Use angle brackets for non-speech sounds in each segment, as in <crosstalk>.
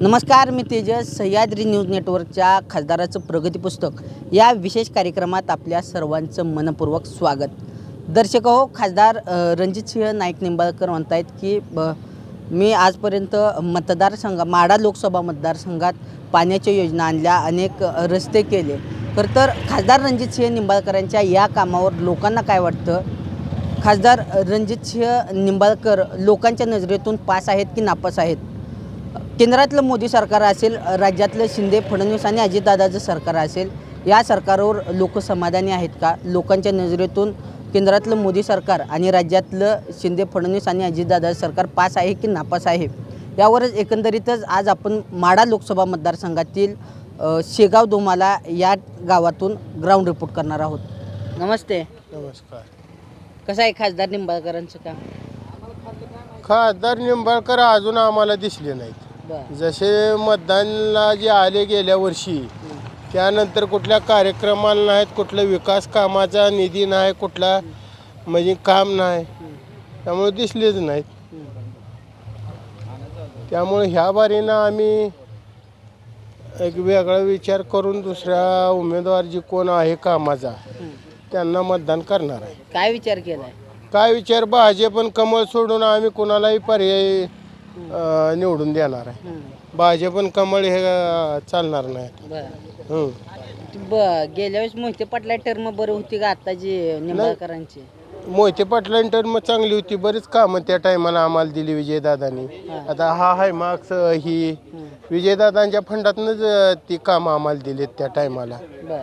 नमस्कार मी तेजस. सह्याद्री न्यूज नेटवर्कच्या खासदाराचं प्रगती पुस्तक. या विशेष कार्यक्रमात आपल्या सर्वांचं मनपूर्वक स्वागत. दर्शक हो खासदार रणजित रणजितसिंह नाईक निंबाळकर म्हणत आहेत की ब मी आजपर्यंत मतदारसंघ माडा लोकसभा मतदारसंघात पाण्याच्या योजना आणल्या अनेक रस्ते केले. खरं तर खासदार रणजितसिंह निंबाळकरांच्या या कामावर लोकांना काय वाटतं? खासदार रणजितसिंह निंबाळकर लोकांच्या नजरेतून पास आहेत की नापास आहेत? केंद्रातलं मोदी सरकार असेल राज्यातलं शिंदे फडणवीस आणि अजितदादाचं सरकार असेल या सरकारवर लोक समाधानी आहेत का? लोकांच्या नजरेतून केंद्रातलं मोदी सरकार आणि राज्यातलं शिंदे फडणवीस आणि अजितदादाचं सरकार पास आहे की नापास आहे? यावरच एकंदरीतच आज आपण माडा लोकसभा मतदारसंघातील शेगाव दोमाला या गावातून ग्राउंड रिपोर्ट करणार आहोत. नमस्ते. नमस्कार. कसं आहे खासदार निंबाळकरांचं काम? खासदार निंबाळकर अजून आम्हाला दिसले नाहीत. जसे मतदानला जे आले गेल्या वर्षी त्यानंतर कुठल्या कार्यक्रमाला नाहीत कुठल्या विकास कामाचा निधी नाही कुठला म्हणजे काम नाही त्यामुळे दिसलेच नाहीत. त्यामुळे ह्या बारीनं आम्ही एक वेगळा विचार करून दुसऱ्या उमेदवार जी कोण आहे कामाचा त्यांना मतदान करणार आहे. काय विचार केलाय? काय विचार? भाजप आणि कमळ सोडून आम्ही कोणालाही पर्याय अं, निवडून देणार आहे. भाजप आणि कमळ हे अं, चालणार नाही बरं. हं. गेल्या वेळेस मोहिते पाटला टर्म बरं होती का? आताची निंबाळकरांची. मोहिते पाटलांटर मग चांगली होती. बरीच कामं त्या टायमाला आम्हाला दिली विजयदादांनी. आता हा हाय मार्क्स ही विजयदादांच्या फंडातनंच अं, ती कामं आम्हाला दिलीत त्या टायमाला बर.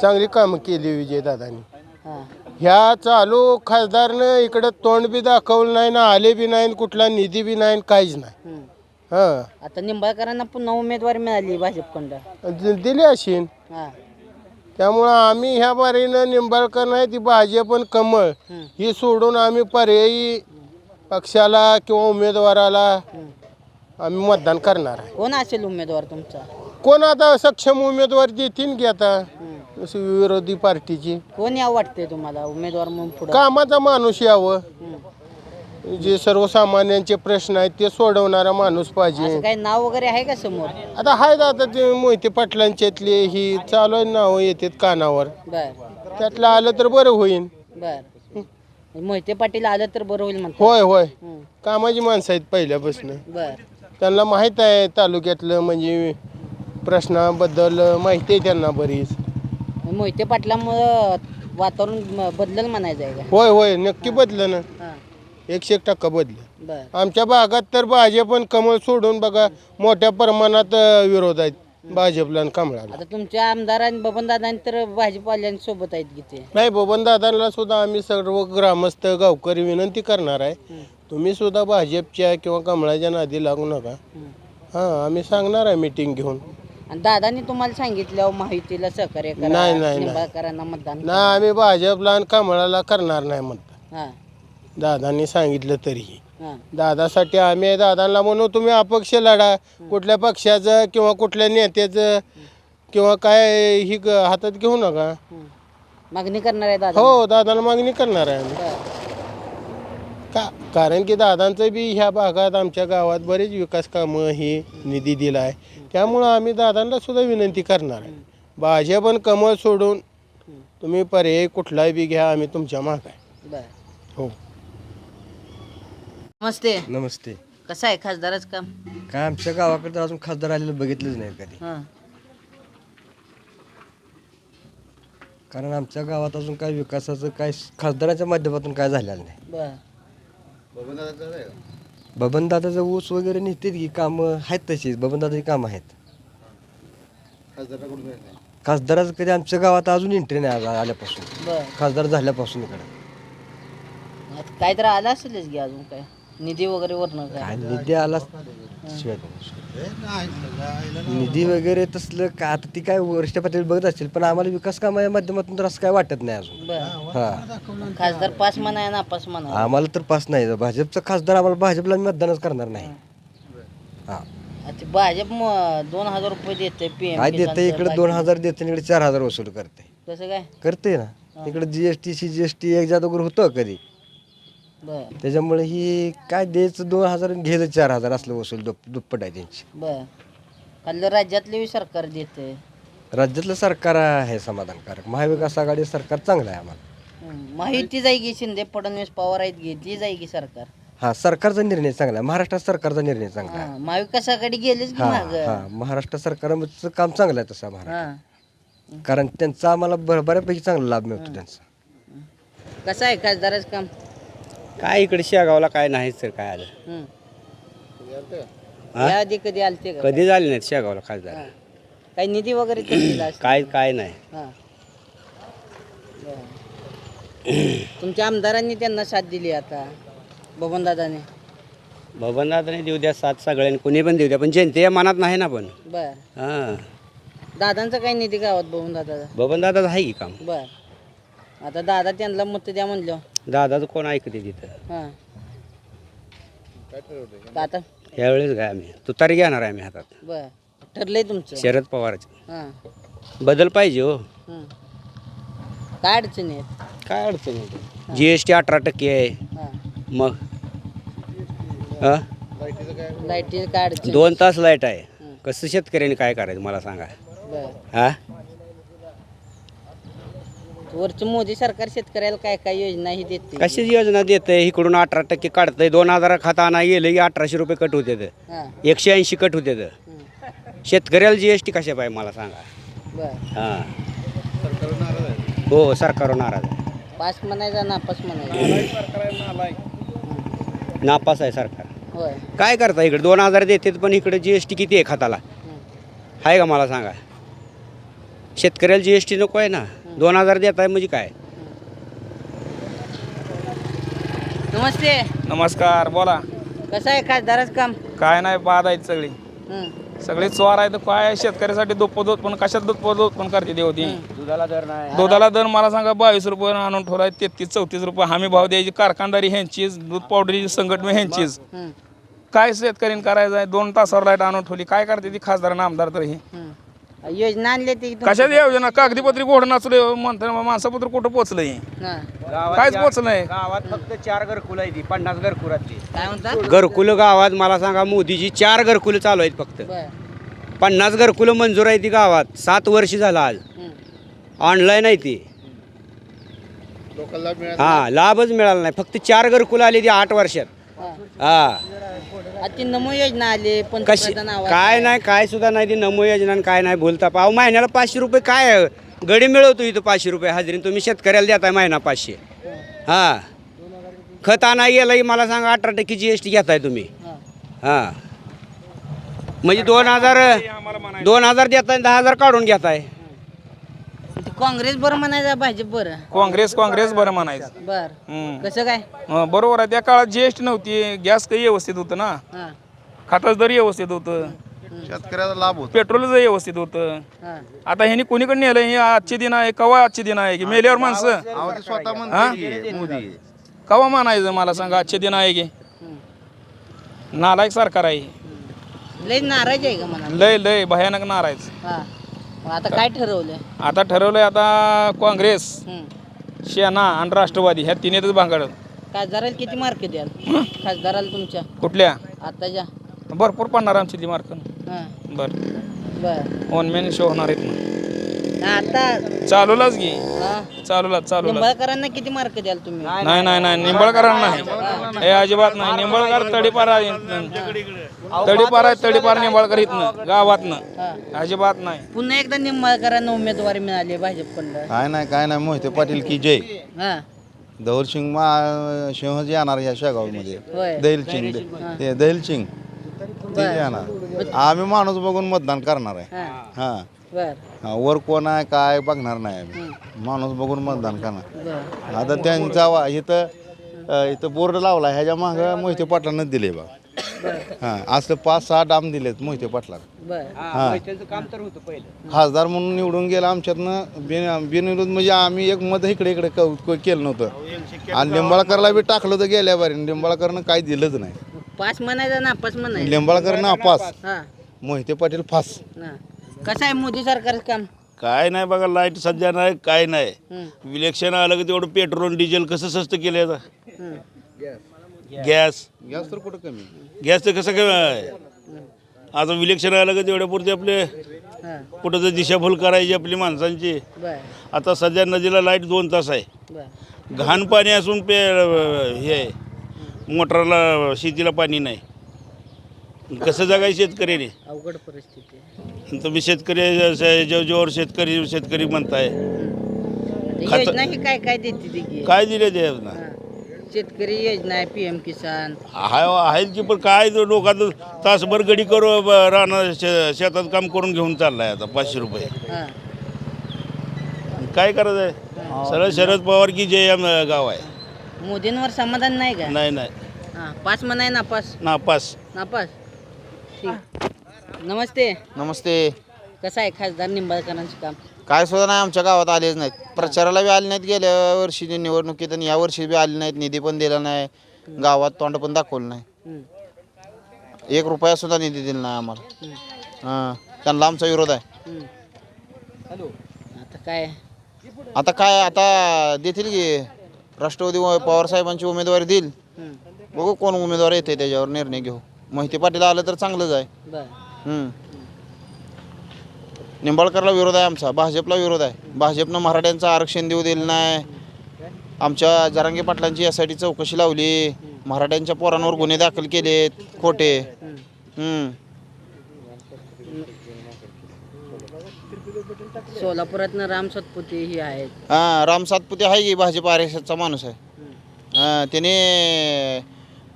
चांगली कामं केली विजयदादांनी. हां. ह्या चालू खासदारनं इकडं तोंड बी दाखवलं नाही ना आले बी नाही कुठला निधी बी नाही काहीच नाही. हम्म. हां. आता निंबाळकरांना पुन्हा उमेदवारी मिळाली भाजपकडं दि- दिली हां. त्यामुळं आम्ही ह्या बारीनं निंबाळकर नाही ती भाजप आणि कमळ. हम्म. ही सोडून आम्ही पर्यायी पक्षाला किंवा उमेदवाराला हम्म. आम्ही मतदान करणार आहे. कोण असेल उमेदवार तुमचा? कोण आता सक्षम उमेदवार देतील की आता? विरोधी पार्टीची. कोण या वाटते तुम्हाला? उमेदवार म्हणून पुढं? कामाचा माणूस यावं. जे सर्वसामान्यांचे प्रश्न आहेत ते सोडवणारा माणूस पाहिजे. काही नाव वगैरे आहे का समोर? आता आहेत आता ते मोहिते पाटलांच्यातले ही चालू आहे नावं येतात कानावर. बर. त्यातलं आलं तर बरं होईल बर. मोहिते पाटील आलं तर बरं होईल म्हणतो होय होय. कामाची माणसं आहेत पहिल्यापासून. बर. त्यांना माहीत आहे तालुक्यातलं म्हणजे प्रश्नाबद्दल माहिती आहे त्यांना बरीच. मोहिते पाटलामुळं वातावरण बदलल म्हणायचं आहे का? होय होय नक्की बदलं ना. हां. एकशे एक टक्का बदलं बर. आमच्या भागात तर भाजप आणि कमळ सोडून बघा मोठ्या प्रमाणात अ, विरोध आहेत भाजपला आणि कमळाला. आता तुमच्या आमदारांनी बबनदादांनी तर भाजपाल्यांसोबत आहेत की ते? नाही बबन दादांना सुद्धा आम्ही सर्व ग्रामस्थ गावकरी विनंती करणार आहे. तुम्ही सुद्धा भाजपच्या किंवा कमळाच्या नादी लागू नका. हां आम्ही सांगणार आहे मीटिंग घेऊन. आणि दादांनी तुम्हाला सांगितलं माहितीला सहकार्य करा नाही, नाही, नाही. निंबाळकरांना मतदान ना आम्ही भाजपला आणि कमळाला करणार नाही म्हणतात. हां. दादांनी सांगितलं तरीही. हां. दादासाठी आम्ही दादांना म्हणू तुम्ही अपक्ष लढा. कुठल्या पक्षाचं किंवा कुठल्या नेत्याचं किंवा काय ही ग- हातात घेऊ नका. हम्म. मागणी करणार आहे दादा हो दादाला मागणी करणार आहे आम्ही. बरं. का कारण की दादांचं बी ह्या भागात आमच्या गावात बरेच विकास कामं ही निधी दिला आहे त्यामुळं आम्ही दादांना सुद्धा विनंती करणार आहे. भाजप आणि कमळ सोडून तुम्ही पर्याय कुठलाही बी घ्या आम्ही तुमच्या माग आहे. हो. नमस्ते. नमस्ते. कसं आहे खासदारच काम? काय आमच्या गावाकडे तर अजून खासदार आलेलं बघितलंच नाही कधी. हां. कारण आमच्या गावात अजून काय विकासाचं काय खासदाराच्या माध्यमातून काय झालेलं नाही. बरं. बबनदादाचं ऊस वगैरे नेते की कामं आहेत तशीच? बबनदादाची कामं आहेत. खासदाराचं कधी आमच्या गावात अजून एंट्री नाही आल्यापासून. बरं. खासदार झाल्यापासून इकडे. आता काय तर आलं असेलच की अजून काय? निधी वगैरे वरनं काय? काय निधी आला शिवाय निधी वगैरे तसलं का आता ती काय वरिष्ठ पातळीवर बघत असतील पण आम्हाला विकास कामाच्या माध्यमातून तर असं काय वाटत नाही अजून. बरं. हा खासदार पास म्हणा नापास म्हणा. आम्हाला तर पास नाही. भाजपचा खासदार आम्हाला भाजपला आम्ही मतदानच करणार नाही. हा. आता भाजप म- दोन हजार रुपये देते पीएम काय देते इकडे दोन हजार देते इकडे चार हजार वसूल करते कसं काय? करते ना. इकडे जीएसटी सी जीएसटी एक जात वगैरे होतं कधी? बर. त्याच्यामुळे ही काय द्यायचं दोन हजार आणि घ्यायचं चार हजार असलं वसूल दुप दुप्पट आहे त्यांची. बर. खाल्लं राज्यातले सरकार देते. राज्यातलं सरकार आहे समाधानकारक. महाविकास आघाडी सरकार चांगलं आहे आम्हाला. माहिती जाई की शिंदे फडणवीस पवार आहेत घेतली जाई की सरकार. हा सरकारचा निर्णय चांगला आहे. महाराष्ट्र सरकारचा निर्णय चांगला आहे. हा, महाविकास आघाडी गेलीच की हा माग. हा. महाराष्ट्र सरकारचं काम चांगलं आहे तसं महाराष्ट्र हा. कारण त्यांचा आम्हाला बऱ्यापैकी चांगला लाभ मिळतो त्यांचा. कसं आहे खासदाराचं काम? काय इकडे शेगावला काय नाही सर काय आलं. हा? याआधी कधी आलते का कधी झाले नाहीत शेगावला खासदार हा. काही निधी वगैरे तर दिला असेल. काय काय नाही हा. बरं. तुमच्या आमदारांनी त्यांना साथ दिली आता बबनदादाने बबनदादाने देऊ द्या साथ सगळ्यांनी कोणी पण देऊ द्या पण जनतेच्या मनात नाही ना पण बर हां दादांचा काही निधी गावात बबनदादाचा बबनदादाचं आहे की काम बर आता दादा त्यांना मत द्या म्हणलं. दादाचं कोण ऐकते तिथं? हां. आता? यावेळेस काय आम्ही? तुतारी घेणार आहे आम्ही हातात. बर. ठरलंय तुमचं. शरद पवारचं. हां. बदल पाहिजे हो. हं. काय अडचणी आहेत काय अडचण नाही जी एस टी अठरा टक्के आहे. हां. मग? हां? लाईटी काय अडचणी? दोन तास लाइट आहे. हं. कसं शेतकऱ्यांनी काय करायचं मला सांगा. बर. हा? वरचं मोदी सरकार शेतकऱ्याला काय काय योजनाही देते? कशाची योजना देतंय इकडून अठरा टक्के काढतंय. दोन हजार खाता आणा गेलं की अठराशे रुपये कट होते हां. एकशे ऐंशी कट होते हं. शेतकऱ्याला जी एस टी कशा पाहिजे मला सांगा. बर. हां. हो सरकारवर नाराज आहे. पास म्हणायचा नापास म्हणायचा. नापास आहे सरकार. होय. काय करता इकडे? दोन हजार देते पण इकडे जी एस टी किती आहे खताला? हं. आहे का मला सांगा? शेतकऱ्याला जी एस टी नको आहे ना? दोन हजार देत आहे म्हणजे काय? नमस्ते. नमस्कार बोला. कसं आहे खासदारच काम? काय नाही बाद आहेत सगळी. हं. सगळी चोर आहेत काय शेतकऱ्यासाठी दुप्पट उत्पन्न कशात दुप्पट उत्पन्न करते ती होती. दुधाला दर नाही. दुधाला दर मला सांगा बावीस रुपये आणून ठेवलाय तेहतीस चौतीस रुपये हमी भाव द्यायची कारखानदारी ह्यांचीच दूध पावडरची संघटना ह्यांचीच. हं. काय शेतकऱ्यांनी करायचं आहे दोन तासावर लाइट आणून ठेवली काय करते ती खासदार आमदार तर हे? हं. योजना आणली ती कशात योजना? कागदीपत्री घोड नाचले म्हणतात माणसापत्र कुठं पोचलं हे. हां. काहीच पोचलंय. गावात फक्त चार घरकुल आहे ती पन्नास घरकुलातली काय म्हणता? घरकुलं गावात मला सांगा मोदीची चार घरकुलं चालू आहेत फक्त. बर. पन्नास घरकुलं मंजूर आहे ती गावात. सात वर्ष झालं आज. हं. ऑनलाईन आहे ती. हा लाभच मिळाला नाही. फक्त चार घरकुलं आली ती आठ वर्षात. हां. ती नमो योजना आली कशी? पंतप्रधान आवास काय नाही काय सुद्धा नाही ती नमो योजना आणि काय नाही बोलता. पाव महिन्याला पाचशे रुपये काय आहे? गडी मिळवतो इथं पाचशे रुपये हजेरी तुम्ही शेतकऱ्याला देताय महिना पाचशे. हा. खत आणा गेलं मला सांगा अठरा टक्के जी एस टी घेताय तुम्ही. हां. म्हणजे दोन हजार दोन हजार देताय दहा हजार काढून घेताय. काँग्रेस बरं म्हणायचं भाजप बरं. काँग्रेस काँग्रेस बरं म्हणायचं. बर. हम्म. कसं काय? हं, बरोबर आहे. त्या काळात जीएसटी नव्हती. गॅस काही व्यवस्थित होतं ना. हां. खताचं दर व्यवस्थित होतं. शेतकऱ्याचा लाभ होतो. पेट्रोलचं व्यवस्थित होतं. हां. आता ह्यांनी कोणीकडे नेलं? हे आजचे दिन आहे कवा आजचे दिन आहे? की मेल्यावर माणसं? स्वतः हा? मोदी कवा मानायचं मला सांगा? आजचे दिन आहे की. नालायक सरकार आहे. लय नाराज आहे का म्हणा लय लय भयानक नारायच हां. मग आता काय ठरवलं आता ठरवलंय आता काँग्रेस. सेना आणि राष्ट्रवादी ह्या तिन्हीतच भांगड. खासदाराला किती मार्क द्याल? खासदाराला तुमच्या? कुठल्या? आताच्या भरपूर पडणार आमची ती मार्क. हां. बर. बर. ऑनमेन शो होणार आहेत मग. आता. चालूलाच घे हां. चालूला चालूला निंबाळकरांना किती मार्क द्याल तुम्ही? नाही नाही नाही निंबळकरांना नाही. हे. अजिबात नाही. निंबळकर तडीपार आहे. तडीपार आहे तडीपार निंबळकर इथनं गावातनं. अजिबात नाही. पुन्हा एकदा निंबाळकरांना उमेदवारी मिळाली भाजपकडं काय नाही काय नाही मोहिते पाटील की जय. हां. मा सिंह येणार या शेगावमध्ये. होय. दैलसिंग ते दैलसिंग ते येणार. आम्ही माणूस बघून मतदान करणार आहे. हां. हा. बर. हा, वर कोण आहे काय बघणार नाही आम्ही. माणूस बघून मतदान करणार. बर. आता त्यांचा वा इथं अ, इथं बोर्ड लावला ह्याच्या माग मोहिते पाटलांनाच दिले बा हा असं पाच सहा डाम दिलेत मोहिते पाटलांना बर. हा त्यांचं काम तर होतं पहिलं. खासदार म्हणून निवडून गेला आमच्यातनं बिन बिनविरोध म्हणजे आम्ही एक मत इकडे इकडे क- क- केलं नव्हतं. आणि लिंबाळकरला बी टाकलं होतं गेल्या बारी लिंबाळकरनं काही दिलंच नाही. पास म्हणायचा नापास म्हणायचं. लिंबाळकरनं अपास हां. मोहिते पाटील फास हां. कसं आहे मोदी सरकारचं काम? काय नाही बघा लाइट सध्या नाही काय नाही. हं, इलेक्शन आलं की तेवढं पेट्रोल डिझेल कसं स्वस्त केलं आता? हं, गॅस. गॅस तर कुठं कमी? गॅसचं कसं काय आता इलेक्शन आलं का तेवढ्यापुरते आपले हां. कुठं तर दिशाभूल करायची आपली माणसांची. बर. आता सध्या नदीला लाइट दोन तास आहे. बर. घाण पाणी असून पे हे आहे, मोटरला शेतीला पाणी नाही. कसं जगाय शेतकऱ्याने अवघड परिस्थिती आहे. तुम्ही शेतकरी ज- जोर शेतकरी शेतकरी म्हणताय. आता खातं- योजना ही काय काय देते ती की? काय दिले ते ना हां. शेतकरी योजना आहे पी एम किसान. हाय आहेत की पण काय तो लोकांचं तासभर गडी करू राहणार शेतात काम करून घेऊन चाललाय आता पाचशे रुपये. हां. काय करायचं आहे सरळ शरद पवार की आम गाव आहे. मोदींवर समाधान नाही का? नाही नाही. हां पाच म्हणाय नापास? नापास. नापास? ठीक. नमस्ते. नमस्ते. कसं आहे खासदार निंबाळकरांचं काम? काय सुद्धा नाही आमच्या गावात आलेच नाहीत. प्रचाराला बी आले नाहीत गेल्या वर्षी निवडणुकीत आणि या वर्षी बी आले नाहीत निधी पण दिला नाही. गावात तोंड पण दाखवलं नाही. हं. एक रुपया सुद्धा निधी दिला नाही आम्हाला. हां त्यांना आमचा विरोध आहे. हं. आता काय? आता काय आता देतील की राष्ट्रवादी व- पवार साहेबांची उमेदवारी देईल. बघू कोण उमेदवार येते त्याच्यावर निर्णय घेऊ. मोहिते पाटील आलं तर चांगलंच आहे. बर. हम्म. निंबाळकरला विरोध आहे आमचा भाजपला विरोध आहे. भाजपनं मराठ्यांचं आरक्षण देऊ दिलं नाही. आमच्या जरांगे पाटलांची यासाठी चौकशी लावली. मराठ्यांच्या पोरांवर गुन्हे दाखल केलेत खोटे. हम्म. सोलापुरातनं राम सतपुते ही आहेत. हां राम सातपुते आहे की भाजप आर एस एसचा माणूस आहे. हां त्याने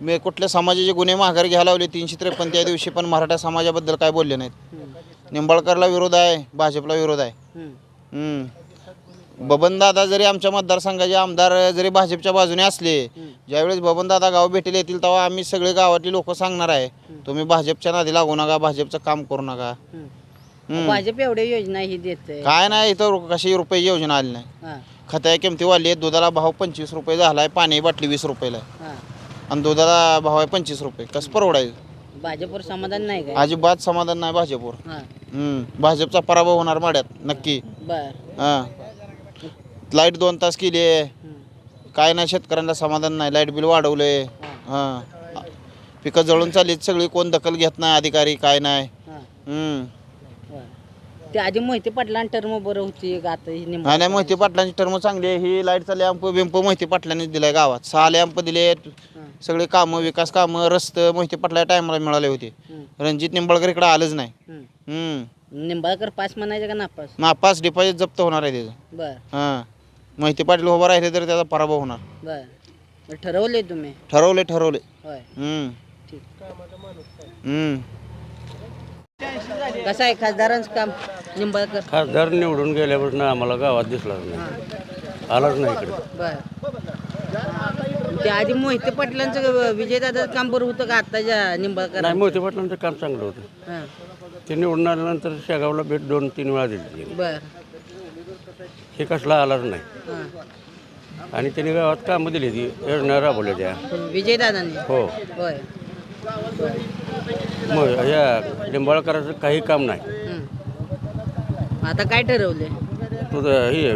मी कुठल्या समाजाचे गुन्हे माघार घ्यायला लावले? तीनशे त्रेपन्न त्या दिवशी पण मराठा समाजाबद्दल काय बोलले नाहीत. निंबाळकरला विरोध आहे भाजपला विरोध आहे. हं. हम्म. बबनदादा जरी आमच्या मतदारसंघाचे आमदार जरी भाजपच्या बाजूने असले ज्यावेळेस बबनदादा गाव भेटेल येतील तेव्हा आम्ही सगळे गावातली लोक सांगणार आहे तुम्ही भाजपच्या नादी लागू नका भाजपचं काम करू नका. हं. हम्म. भाजप एवढ्या योजना ही देते काय नाही इथं रु- कशी रुपये योजना आली नाही. हां. खताच्या किमती वाढली आहेत दुधाला भाव पंचवीस रुपये झाला आहे पाणी बाटली वीस रुपयाला आहे. हां. आणि दुधाला भाव आहे पंचवीस रुपये कसं परवडायचं? भाजपवर समाधान नाही काय? अजिबात समाधान नाही भाजपवर. हां. हम्म. भाजपचा पराभव होणार माड्यात नक्की. बर. हां. लाइट दोन तास केली. काय नाही शेतकऱ्यांना समाधान नाही. लाइट बिल वाढवलंय. हां. पिकं जळून चाललीत सगळी कोण दखल घेत नाही अधिकारी काय नाही. हां. हम्म. ते आधी मोहिते पाटलां टर्म बरं होती आता ही नाही मोहिते पाटलांची टर्म चांगली आहे. ही लाईटचा लॅम्प बिंप मोहिते पाटलांनीच दिलाय गावात. सहा लॅम्प दिले सगळे कामं विकास कामं रस्ते मोहिते पाटला टायमाला मिळाले होते. रणजित निंबाळकर इकडे आलंच नाही. हम्म. निंबाळकर पास म्हणायचं का नापास? नापास डिपॉझिट जप्त होणार आहे त्याचं. बर. हां. मोहिते पाटील उभं राहिले तर त्याचा पराभव होणार. बर. ठरवले तुम्ही? ठरवले ठरवले. होय. हम्म. ठीक. हम्म. कसं आहे खासदारांचं काम? निंबाळकर. खासदार निवडून गेल्यापासून आम्हाला गावात दिसलाच नाही. आलाच नाही इकडे. बर. ते आधी मोहिते पाटलांचं विजयदादाचं काम बरं होतं का? आत्ताच्या निंबाळकर नाही मोहिते पाटलांचं काम चांगलं होतं. हां. ते निवडून आल्यानंतर शेगावला भेट दोन तीन वेळा दिली. बर. हे कसला आलाच नाही. हां. आणि त्यांनी गावात कामं दिली ती योजना राबवल्या त्या. विजयदादांनी? हो. होय मग ह्या लिंबाळकराचं काही काम नाही. हं. आता काय ठरवले तुझं हे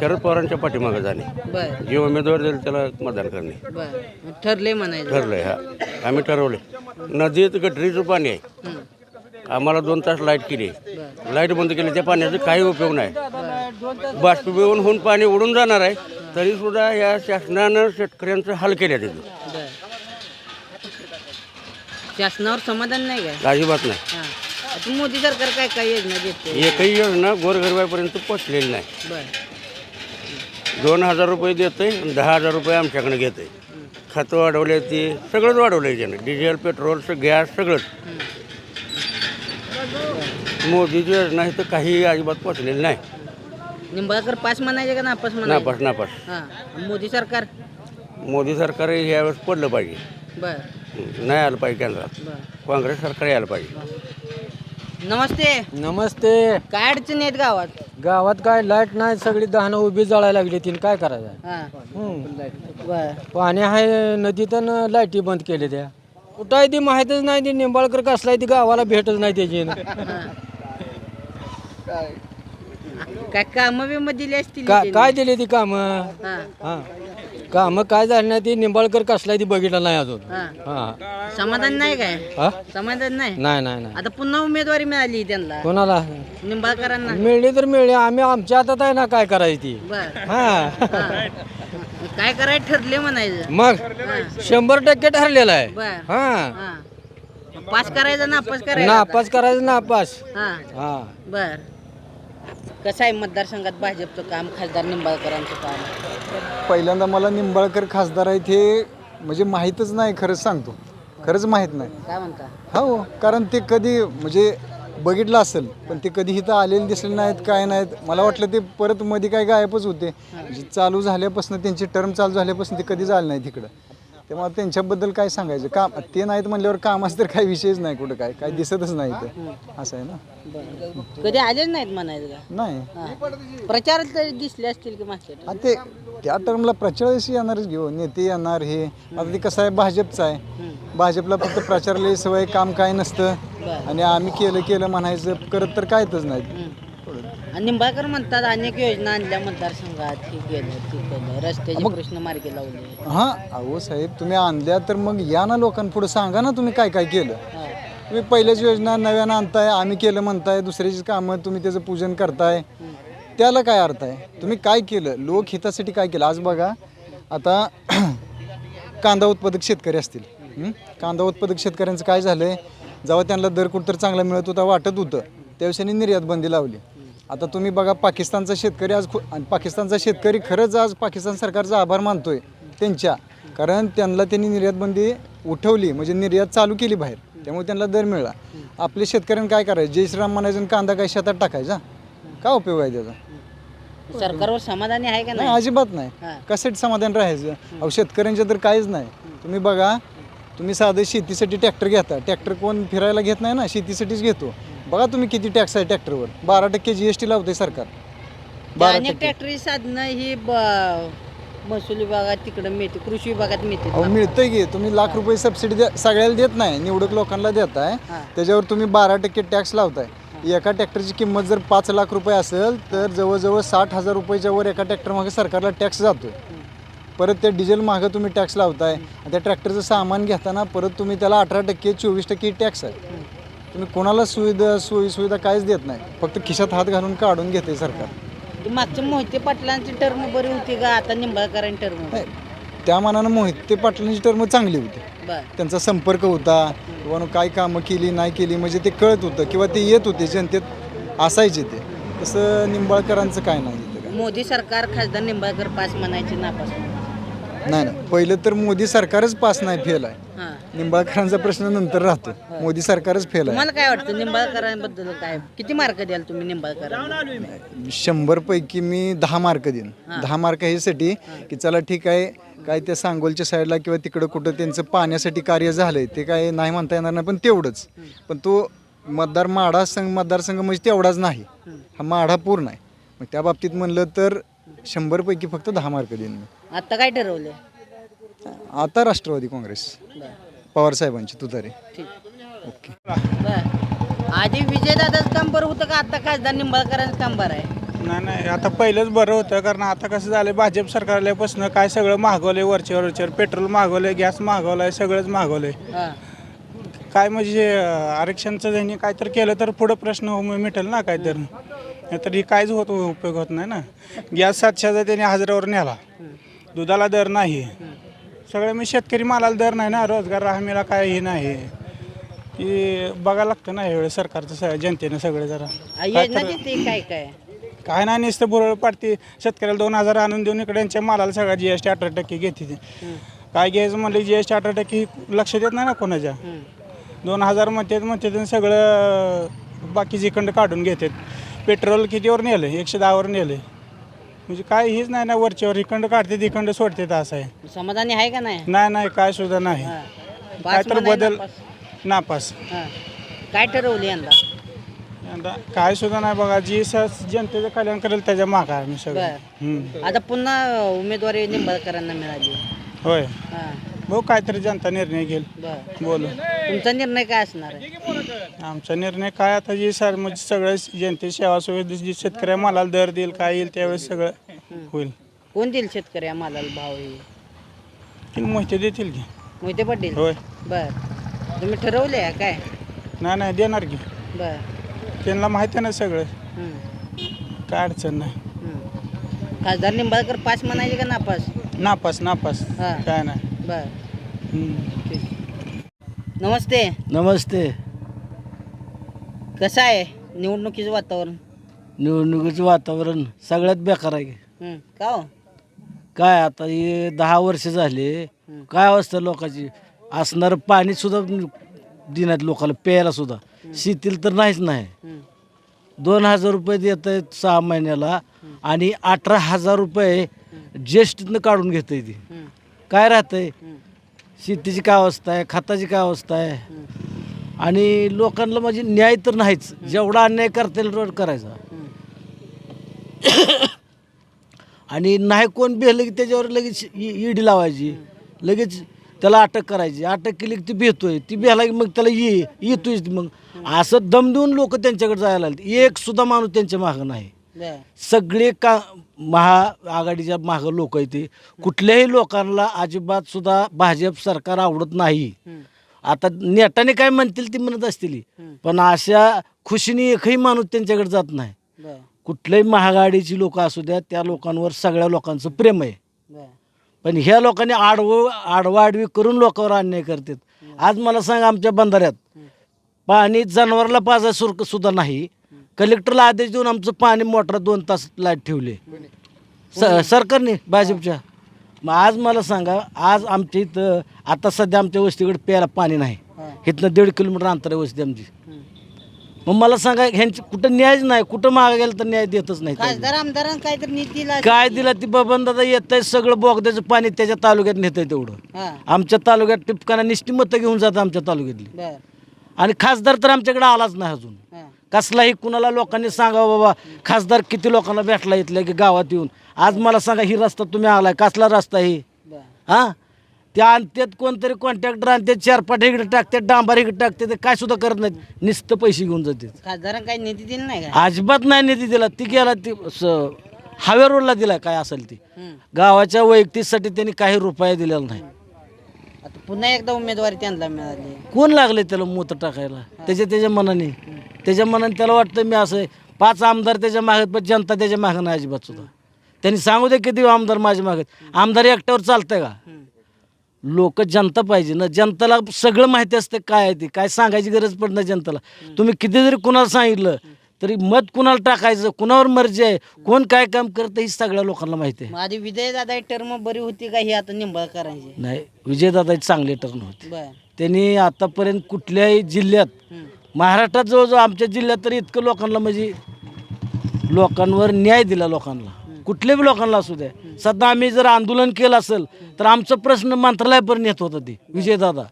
शरद पवारांच्या पाठीमागं जाणे. बर. जे उमेदवार देईल त्याला मतदान करणे. बर. ठरले म्हणायचं. ठरलंय हा. आम्ही ठरवले नदीत गटरीचं पाणी आहे. हं. आम्हाला दोन तास लाइट केली. लाइट बंद केली त्या पाण्याचा काही उपयोग नाही. बाष्पीभवन होऊन पाणी उडून जाणार आहे. तरी सुद्धा या शासनानं शेतकऱ्यांचं हाल केल्या तिथं. शासनावर समाधान नाही काय? अजिबात नाही. हां. आता मोदी सरकार काय काय योजना देते? एकही योजना गोरगरिबापर्यंत पोचलेली नाही. बर. दोन हजार रुपये देते आणि दहा हजार रुपये आमच्याकडे घेते खतं वाढवले ते सगळंच वाढवलं त्यानं डिझेल पेट्रोल गॅस सगळंच. मोदीची योजना इथं काही अजिबात पोचलेली नाही. निंबाळकर पास म्हणायचे का नापास म्हणायचे? नापास नापास. हां. मोदी सरकार? मोदी सरकार यावेळेस पडलं पाहिजे. बर. नाही आलं पाहिजे केंद्रात. काँग्रेस सरकार यायला पाहिजे. नमस्ते. नमस्ते. काय अडचणी आहेत गावात? गावात काय लाइट नाही सगळी दहानं उभी जळायला लागली तीन. काय करायचं? हां. बर. पाणी आहे नदीत न लाईटी बंद केले त्या. कुठं आहे ती माहीतच नाही ती निंबाळकर कसला आहे ती गावाला भेटच नाही त्याची. काय कामं बिमं दिली असतील का त्यांनी? काय दिली ती कामं? हां. हां. कामं काय झाली नाही ती निंबाळकर कसला ती बघितलं नाही अजून. हा. हा. समाधान नाही काय? हा? समाधान नाही? नाही नाही नाही. आता पुन्हा उमेदवारी मिळाली त्यांना. कोणाला? निंबाळकरांना. मिळली तर मिळली. आम्ही आमच्या हातात आहे ना काय करायची ती? बर. हा. काय करायचं ठरले म्हणायचं. मग शंभर टक्के ठरलेलं आहे. बर. हा. हा. पास करायचं नापास करायचं. नापास करायचं नापास. हा. हा. बर. कसं आहे मतदारसंघात भाजपचं काम? खासदार निंबाळकरांचं काम. पहिल्यांदा मला निंबाळकर खासदार आहेत हे म्हणजे माहीतच नाही खरंच सांगतो. खरंच माहीत नाही. काय म्हणता? हो कारण ते कधी म्हणजे बघितलं असेल पण ते कधी इथं आलेले दिसले नाहीत काय नाहीत. मला वाटलं ते परत मध्ये काय गायबच होते. म्हणजे चालू झाल्यापासून त्यांची टर्म चालू झाल्यापासून ते कधी झालं नाही तिकडं तेव्हा त्यांच्याबद्दल काय सांगायचं? काम ते नाहीत म्हणल्यावर कामाचं तर काही विषयच नाही कुठं काय काय दिसतच नाही ते असं आहे ना? कधी आलेच नाहीत म्हणायचं का? नाही. हा. प्रचार तरी दिसले असतील की मागच्या हा ते त्या टर्मला प्रचारशी येणारच घेऊ नेते येणार हे. आता ते कसं आहे भाजपचं आहे. भाजपला फक्त प्रचारले सवय काम काय नसतं. आणि आम्ही केलं केलं म्हणायचं करत तर कायतच नाहीत. आणि निंबाळकर म्हणतात अनेक योजना आणल्या मतदारसंघात. हे केलं ते केलं रस्त्याचे प्रश्न मार्गी लावले. हां अहो साहेब तुम्ही आणल्या तर मग या ना लोकांपुढे. सांगा ना तुम्ही काय काय केलं. हा. तुम्ही पहिल्याच योजना नव्यानं आणताय आम्ही केलं म्हणताय दुसऱ्याची कामं तुम्ही त्याचं पूजन करताय. त्याला काय अर्थ आहे? तुम्ही काय केलं? लोकहितासाठी काय केलं? आज बघा आता <clears throat> कांदा उत्पादक शेतकरी असतील. हं? कांदा उत्पादक शेतकऱ्यांचं काय झालंय? जेव्हा त्यांना दर कुठतर चांगला मिळत होता वाटत होतं. त्यावेळेस त्यांनी निर्यात बंदी लावली. आता तुम्ही बघा पाकिस्तानचा शेतकरी आज खू आणि पाकिस्तानचा शेतकरी खरंच आज पाकिस्तान सरकारचा आभार मानतोय त्यांच्या. कारण त्यांना त्यांनी निर्यात बंदी उठवली म्हणजे निर्यात चालू केली बाहेर. त्यामुळे त्यांना दर मिळाला. आपल्या शेतकऱ्यांनी काय करायचं? जय श्रीराम म्हणायचं कांदा काय शेतात टाकायचा? का उपयोग आहे त्याचा? सरकारवर समाधानी आहे का नाही अजिबात नाही. कशासाठी समाधान राहायचं? अहो शेतकऱ्यांच्या तर काहीच नाही. तुम्ही बघा तुम्ही साधं शेतीसाठी ट्रॅक्टर घेता. ट्रॅक्टर कोण फिरायला घेत नाही ना? शेतीसाठीच घेतो. बघा तुम्ही किती टॅक्स आहे ट्रॅक्टरवर बारा टक्के जी एस टी लावते सरकार. ते बारा अनेक टक्के. ट्रॅक्टरी साधनं ही ब- महसूल विभागात तिकडं मिळते कृषी विभागात मिळते. अहो मिळतंय की. तुम्ही लाख रुपये सबसिडी द्या सगळ्याला देत नाही निवडक लोकांना देताय. हा. त्याच्यावर तुम्ही बारा टक्के टॅक्स लावताय. एका ट्रॅक्टरची किंमत जर पाच लाख रुपये असेल तर जवळजवळ साठ हजार रुपयाच्या वर एका ट्रॅक्टर मागे सरकारला टॅक्स जातोय. परत त्या डिझेल मागं तुम्ही टॅक्स लावताय. आणि त्या ट्रॅक्टरचं सामान घेताना परत तुम्ही त्याला अठरा टक्के चोवीस टक्के टॅक्स आहे. तुम्ही कोणाला सुविधा सोयी सुविधा काहीच देत नाही. फक्त खिशात हात घालून काढून घेते सरकार? मागच्या मोहिते पाटलांची टर्म बरी होती का आता निंबाळकरांची टर्म नाही त्या मानानं मोहिते पाटलांची टर्म चांगली होती. बर. त्यांचा संपर्क होता किंवा काय कामं केली नाही केली म्हणजे ते कळत होतं किंवा ते येत होते जनतेत असायचे ते. तसं निंबाळकरांचं काय नाही इथं. काय मोदी सरकार खासदार निंबाळकर पास म्हणायचे नापास म्हणायचे. नाही नाही. पहिलं तर मोदी सरकारच पास नाही फेल आहे. हा. निंबाळकरांचा प्रश्न नंतर राहतो. मोदी सरकारच फेल आहे. तुम्हाला काय वाटतं निंबाळकरांबद्दल काय? किती मार्क द्याल तुम्ही निंबाळकरांना? शंभर पैकी मी दहा मार्क देईन. दहा मार्क ह्यासाठी की चला ठीक आहे काय त्या सांगोलच्या साईडला किंवा तिकडं कुठं त्यांचं पाण्यासाठी कार्य झालंय ते काय नाही म्हणता येणार नाही पण तेवढंच. पण तो मतदार माढा संघ मतदारसंघ म्हणजे तेवढाच नाही. हा माढा पूर्ण आहे. मग त्या बाबतीत म्हणलं तर शंभर पैकी फक्त दहा मार्क देईन मी. आता काय ठरवलं आता राष्ट्रवादी काँग्रेस. पवार साहेबांची तुतारे ठीक. ओके. बर. आधी विजयदादाच काम बरं होतं का आता खासदार निंबाळकरांचं काम बरं आहे? नाही नाही. आता पहिलंच बरं होतं कारण आता कसं झालं भाजप सरकार आल्यापासून काय सगळं मागवलंय वरच्यावर वरच्यावर. पेट्रोल मागवलंय गॅस मागवलाय सगळंच मागवलंय. हा. काय म्हणजे अं, आरक्षणचं त्यांनी काय तर केलं तर पुढं प्रश्न हो- मिटेल ना काय तर नाहीतर ही काहीच होत उपयोग होत नाही ना. गॅस सातशेचा त्यांनी हजारावर नेला. दुधाला दर नाही. सगळं मी शेतकरी मालाला दर नाही ना. रोजगार हमीला काय हे नाही. की बघायला लागतं ना यावेळेस सरकारचं सगळं जनतेनं सगळे जरा. काय योजना तर- देते काय काय? काय नाही नुसतं बुरळ पाडते. शेतकऱ्याला दोन हजार आणून देऊन इकडे यांच्या मालाला सगळा जी एस टी अठरा टक्के घेते ती. काय घ्यायचं म्हणलं जी एस टी अठरा टक्के लक्ष देत नाही ना कोणाच्या? दोन हजार म्हणतात म्हणतात आणि सगळं बाकीचे इकडं काढून घेतात. पेट्रोल कितीवर नेलं? एकशे दहावर नेलं. म्हणजे काय हेच नाही ना वरच्यावर इकडं काढतात इकडं सोडतात असं आहे. समाधानी आहे का नाही? नाही नाही काय सुद्धा नाही. हा. काय पास तर म्हणाय बदल नापास. नापास. हा. काय ठरवलं यंदा? यंदा काय सुद्धा नाही बघा जी स जनतेचं कल्याण करेल त्याच्या मागं आहे मी सगळं. बर. हम्म. आता पुन्हा उमेदवारी निंबाळकरांना मिळाली. होय. हा. भाऊ काहीतरी जनता निर्णय घेईल. बर. बोलू. तुमचा निर्णय काय असणार आहे? आमचा निर्णय काय आता जी सर म्हणजे सगळं जनते सेवा सुविधा जी शेतकऱ्या मालाला दर देईल काय येईल त्यावेळेस सगळं होईल. कोण देईल शेतकरी मालाला भाव हे? की मोहिते देतील की. मोहिते पाटील? होय. बर. तुम्ही ठरवले आहे काय? नाही नाही देणार की. बर. त्यांना माहिती ना सगळं. काय अडचण नाही. खासदार निंबाळकर पास म्हणायचे का नापास? नापास नापास. हा. काय नाही. बर. नमस्ते. नमस्ते. कसं आहे निवडणुकीचं वातावरण? निवडणुकीचं वातावरण सगळ्यात बेकार आहे का. हो? काय आता हे दहा वर्ष झाले. काय अवस्था लोकांची? असणारं पाणी सुद्धा दिनात लोकांना प्यायला सुद्धा. शेतीला तर नाहीच नाही. दोन हजार रुपये देत आहेत सहा महिन्याला आणि अठरा हजार रुपये ज्येष्ठनं काढून घेत ती. हम्म, काय राहतंय? शेतीची काय अवस्था आहे? खताची काय अवस्था आहे? आणि लोकांना म्हणजे न्याय तर नाहीच. जेवढा अन्याय करता येईल रोड करायचा. आणि नाही कोण भेटलं की त्याच्यावर लगेच ईडी लावायची. लगेच त्याला अटक करायची. अटक केली की ती भेटतोय. ती भेला की मग त्याला ये येतोय मग. असं दम देऊन लोक त्यांच्याकडे जायला लागले एक सुद्धा माणूस त्यांच्या मागं नाही. सगळे का महाआघाडीच्या मागं लोक आहेत ते. कुठल्याही लोकांना अजिबात सुद्धा भाजप सरकार आवडत नाही. आता नेटाने काय म्हणतील ती म्हणत असतील. पण अशा खुशीने एकही माणूस त्यांच्याकडे जात नाही. कुठल्याही महागाडीची लोक असू द्या त्या लोकांवर सगळ्या लोकांचं प्रेम आहे. पण ह्या लोकांनी आडवं आडवा आडवी करून लोकांवर अन्याय करतात. आज मला सांग आमच्या बंधाऱ्यात. पाणी जनावरला पाजा सुर सुद्धा नाही. कलेक्टरला आदेश देऊन आमचं पाणी मोटर दोन तास लाइट ठेवले. स सरकारने भाजपच्या. मग आज मला सांगा आज आमच्या इथं आता सध्या आमच्या वस्तीकडे प्यायला पाणी नाही. इथनं दीड किलोमीटर अंतर आहे वस्ती आमची. मग मला सांगा ह्यांची कुठं न्यायच नाही कुठं मागे गेलं तर न्याय देतच नाही खासदार आमदारांना काहीतरी नीती दिला काय दिला ती बबन दादा येत आहे सगळं बोगद्याचं पाणी त्याच्या तालुक्यात नेत आहे तेवढं. हा. आमच्या तालुक्यात टिपकाना मतं घेऊन जातं आमच्या तालुक्यातली. बर. आणि खासदार तर आमच्याकडे आलाच नाही अजून. हा. कसलाही कुणाला लोकांनी सांगावं बाबा खासदार किती लोकांना भेटला इथल्या की गावात येऊन? आज मला सांगा ही रस्ता तुम्ही आलाय कसला रस्ता ही हां? त्या आणत्यात कोणतरी कॉन्ट्रॅक्टर आणतात चार पाठ इकडे टाकतात डांबर इकडे टाकतात ते काय सुद्धा करत नाहीत. नुसतं पैसे घेऊन जातात. खासदारांना काही निधी दिली नाही का? अजिबात नाही निधी दिला. ती गेला ती स- हावे रोडला दिला काय असेल ती. गावाच्या वैयक्तिकसाठी त्यांनी काही रुपया दिलेला नाही. आता पुन्हा एकदा उमेदवारी त्यांना मिळाली. कोण लागले त्याला मत टाकायला? त्याच्या त्याच्या मनाने. त्याच्या मनाने त्याला वाटतं मी असं पाच आमदार त्याच्या मागत पण जनता त्याच्या मागं नाही अजिबात सुद्धा. त्यांनी सांगू दे किती आमदार माझ्या मागत आमदार एकट्यावर चालतंय का? लोक जनता पाहिजे ना. जनताला सगळं माहिती असतं काय आहे ते. काय सांगायची गरज पडत नाही जनताला. तुम्ही किती जरी कुणाला सांगितलं तरी मत कुणाला टाकायचं? कुणावर मर्जी आहे? कोण काय काम करतं ही सगळ्या लोकांना माहिती आहे. मग आधी विजय दादा टर्म बरी होती का ही आता निंबाळकरांची नाही विजयदादाची चांगली टर्न होती. बर. त्यांनी आतापर्यंत कुठल्याही जिल्ह्यात महाराष्ट्रात जवळजवळ आमच्या जिल्ह्यात तर इतकं लोकांना म्हणजे लोकांवर न्याय दिला लोकांना. कुठल्याही लोकांना असू द्या सध्या आम्ही जर आंदोलन केलं असेल तर आमचा प्रश्न मंत्रालयापर्यंत येत होता ते विजयदादा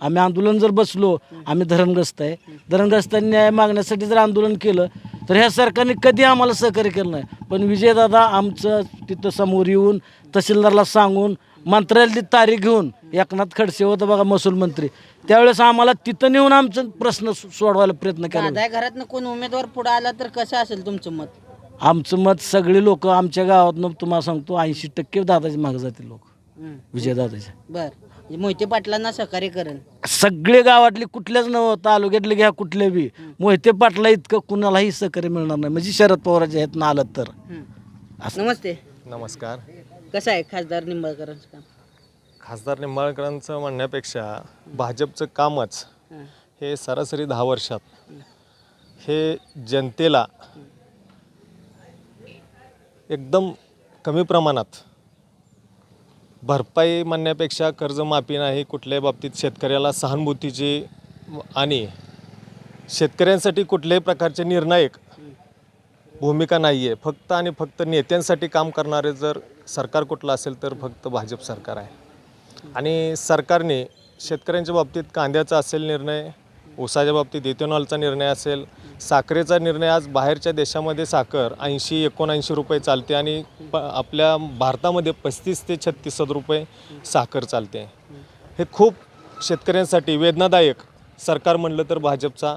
आम्ही आंदोलन जर बसलो आम्ही धरणग्रस्त आहे. धरणग्रस्तांनी न्याय मागण्यासाठी जर आंदोलन केलं तर ह्या सरकारने कधी आम्हाला सहकार्य केलं नाही. पण विजयदादा आमचं तिथं समोर येऊन तहसीलदारला सांगून मंत्र्याची तारीख घेऊन एकनाथ खडसे होतं बघा महसूल मंत्री त्यावेळेस आम्हाला तिथं नेऊन आमचं प्रश्न सो- सोडवायला प्रयत्न केला. घरात कोण उमेदवार पुढे आला तर कसं असेल तुमचं मत? आमचं मत सगळे लोक आमच्या गावातनं तुम्हाला सांगतो ऐंशी टक्के दादाच्या मागे जातील लोक. हम्म. विजयदादाच्या. बर. म्हणजे मोहिते पाटलांना सहकार्य करेल. सगळे गावातले कुठल्याच नव्ह तालुक्यातले घ्या कुठले बी. मोहिते पाटला इतकं कुणालाही सहकार्य मिळणार नाही. म्हणजे शरद पवाराच्या ह्यात आलं तर. असं. नमस्ते. नमस्कार. कसं आहे खासदार निंबाळकरांचं काम? खासदार निंबाळकरांचं म्हणण्यापेक्षा भाजपचं कामच हे सरासरी दहा वर्षात हे जनतेला एकदम कमी प्रमाणात. भरपाई म्हणण्यापेक्षा कर्जमाफी नाही कुठल्याही बाबतीत शेतकऱ्याला सहानुभूतीची आणि शेतकऱ्यांसाठी कुठल्याही प्रकारचे निर्णायक भूमिका नाही आहे फक्त आणि फक्त नेत्यांसाठी काम करणारे जर सरकार कुठलं असेल तर फक्त भाजप सरकार आहे. आणि सरकारने शेतकऱ्यांच्या बाबतीत कांद्याचा असेल निर्णय ऊसाच्या बाबतीत इथेनॉलचा निर्णय असेल साखरेचा निर्णय आज बाहेरच्या देशामध्ये साखर ऐंशी एकोणऐंशी रुपये चालते आणि प आपल्या भारतामध्ये पस्तीस ते छत्तीस रुपये साखर चालते. हे खूप शेतकऱ्यांसाठी वेदनादायक सरकार म्हणलं तर भाजपचा